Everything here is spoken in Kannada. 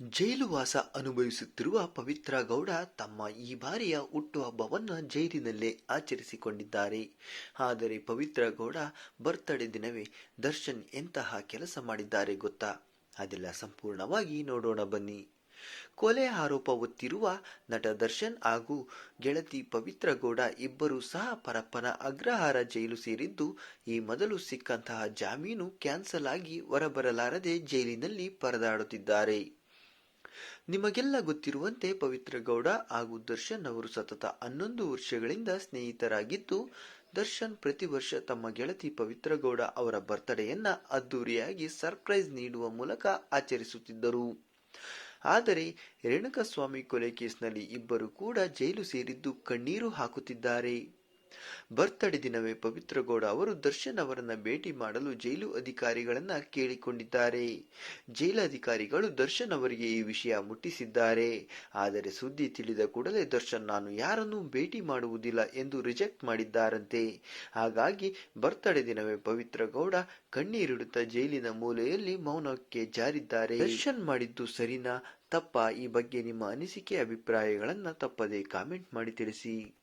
ಜೈಲುವಾಸ ಅನುಭವಿಸುತ್ತಿರುವ ಪವಿತ್ರ ಗೌಡ ತಮ್ಮ ಈ ಬಾರಿಯ ಹುಟ್ಟುಹಬ್ಬವನ್ನು ಜೈಲಿನಲ್ಲೇ ಆಚರಿಸಿಕೊಂಡಿದ್ದಾರೆ. ಆದರೆ ಪವಿತ್ರ ಗೌಡ ಬರ್ತ್ಡೇ ದಿನವೇ ದರ್ಶನ್ ಎಂತಹ ಕೆಲಸ ಮಾಡಿದ್ದಾರೆ ಗೊತ್ತಾ? ಅದೆಲ್ಲ ಸಂಪೂರ್ಣವಾಗಿ ನೋಡೋಣ ಬನ್ನಿ. ಕೊಲೆ ಆರೋಪ ಹೊತ್ತಿರುವ ನಟ ದರ್ಶನ್ ಹಾಗೂ ಗೆಳತಿ ಪವಿತ್ರ ಗೌಡ ಇಬ್ಬರೂ ಸಹ ಪರಪ್ಪನ ಅಗ್ರಹಾರ ಜೈಲು ಸೇರಿದ್ದು, ಈ ಮೊದಲು ಸಿಕ್ಕಂತಹ ಜಾಮೀನು ಕ್ಯಾನ್ಸಲ್ ಆಗಿ ಹೊರಬರಲಾರದೆ ಜೈಲಿನಲ್ಲಿ ಪರದಾಡುತ್ತಿದ್ದಾರೆ. ನಿಮಗೆಲ್ಲ ಗೊತ್ತಿರುವಂತೆ ಪವಿತ್ರ ಗೌಡ ಹಾಗೂ ದರ್ಶನ್ ಅವರು ಸತತ ಹನ್ನೊಂದು ವರ್ಷಗಳಿಂದ ಸ್ನೇಹಿತರಾಗಿದ್ದು, ದರ್ಶನ್ ಪ್ರತಿ ವರ್ಷ ತಮ್ಮ ಗೆಳತಿ ಪವಿತ್ರ ಗೌಡ ಅವರ ಬರ್ತ್ಡೇಯನ್ನ ಅದ್ದೂರಿಯಾಗಿ ಸರ್ಪ್ರೈಸ್ ನೀಡುವ ಮೂಲಕ ಆಚರಿಸುತ್ತಿದ್ದರು. ಆದರೆ, ರೇಣುಕಸ್ವಾಮಿ ಕೊಲೆ ಕೇಸ್ನಲ್ಲಿ ಇಬ್ಬರು ಕೂಡ ಜೈಲು ಸೇರಿದ್ದು ಕಣ್ಣೀರು ಹಾಕುತ್ತಿದ್ದಾರೆ. ಬರ್ತ್ಡೇ ದಿನವೇ ಪವಿತ್ರಗೌಡ ಅವರು ದರ್ಶನ್ ಅವರನ್ನ ಭೇಟಿ ಮಾಡಲು ಜೈಲು ಅಧಿಕಾರಿಗಳನ್ನ ಕೇಳಿಕೊಂಡಿದ್ದಾರೆ. ಜೈಲಾಧಿಕಾರಿಗಳು ದರ್ಶನ್ ಅವರಿಗೆ ಈ ವಿಷಯ ಮುಟ್ಟಿಸಿದ್ದಾರೆ. ಆದರೆ ಸುದ್ದಿ ತಿಳಿದ ಕೂಡಲೇ ದರ್ಶನ್ ನಾನು ಯಾರನ್ನೂ ಭೇಟಿ ಮಾಡುವುದಿಲ್ಲ ಎಂದು ರಿಜೆಕ್ಟ್ ಮಾಡಿದ್ದಾರಂತೆ. ಹಾಗಾಗಿ ಬರ್ತಡೆ ದಿನವೇ ಪವಿತ್ರಗೌಡ ಕಣ್ಣೀರಿಡುತ್ತಾ ಜೈಲಿನ ಮೂಲೆಯಲ್ಲಿ ಮೌನಕ್ಕೆ ಜಾರಿದ್ದಾರೆ. ದರ್ಶನ್ ಮಾಡಿದ್ದು ಸರಿನಾ? ತಪ್ಪ? ಈ ಬಗ್ಗೆ ನಿಮ್ಮ ಅನಿಸಿಕೆ, ಅಭಿಪ್ರಾಯಗಳನ್ನು ತಪ್ಪದೇ ಕಾಮೆಂಟ್ ಮಾಡಿ ತಿಳಿಸಿ.